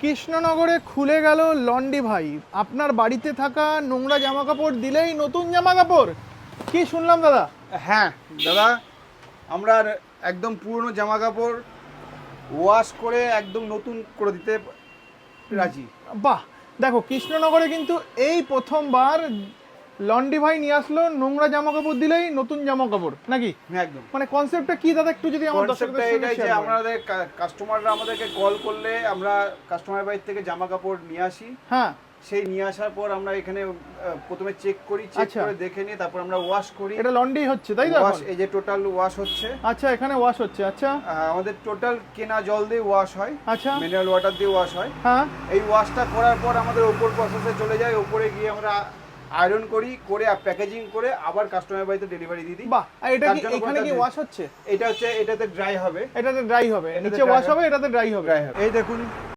কৃষ্ণনগরে খুলে গেল লন্ডি ভাই। আপনার বাড়িতে থাকা নোংরা জামা কাপড় দিলেই নতুন জামা কাপড় কি শুনলাম দাদা? হ্যাঁ দাদা আমরা একদম পুরনো জামা কাপড় ওয়াশ করে একদম নতুন করে দিতে রাজি। বাহ দেখো কৃষ্ণনগরে কিন্তু এই প্রথমবার লন্ডি ভাই নিয়ে আসলো নোংরা জামা কাপড় দিলেই নতুন জামা কাপড় নাকি? একদম। মানে কনসেপ্টটা কি দাদা একটু যদি আমার দর্শকদের এটাই যে। আমাদের কাস্টমাররা আমাদেরকে কল করলে আমরা কাস্টমার বাড়ি থেকে জামা কাপড় নিয়ে আসি। হ্যাঁ। সেই নিয়ে আসার পর আমরা এখানে প্রথমে চেক করি চেক আচ্ছা। করে দেখে নিয়ে তারপর আমরা ওয়াশ করি। এটা লন্ডি হচ্ছে তাই তো ওয়াশ এই যে টোটাল ওয়াশ হচ্ছে। আচ্ছা এখানে ওয়াশ হচ্ছে আচ্ছা। আমাদের টোটাল কেনা জল দিয়ে ওয়াশ হয়। আচ্ছা। মিনারেল ওয়াটার দিয়ে ওয়াশ হয়। হ্যাঁ। এই ওয়াশটা করার পর আমাদের ওপর প্রসেসে চলে যায় ওপরে গিয়ে আমরা আয়রন করি করে প্যাকেজিং করে আবার কাস্টমার বাড়িতে ডেলিভারি দিয়ে দিই। বাহ আর এটা কি এখানে কি ওয়াশ হচ্ছে? এটা হচ্ছে এটাতে ড্রাই হবে। এটাতে ড্রাই হবে। নিচে ওয়াশ হবে। হবে এটাতে ড্রাই হবে। ড্রাই হবে। এই দেখুন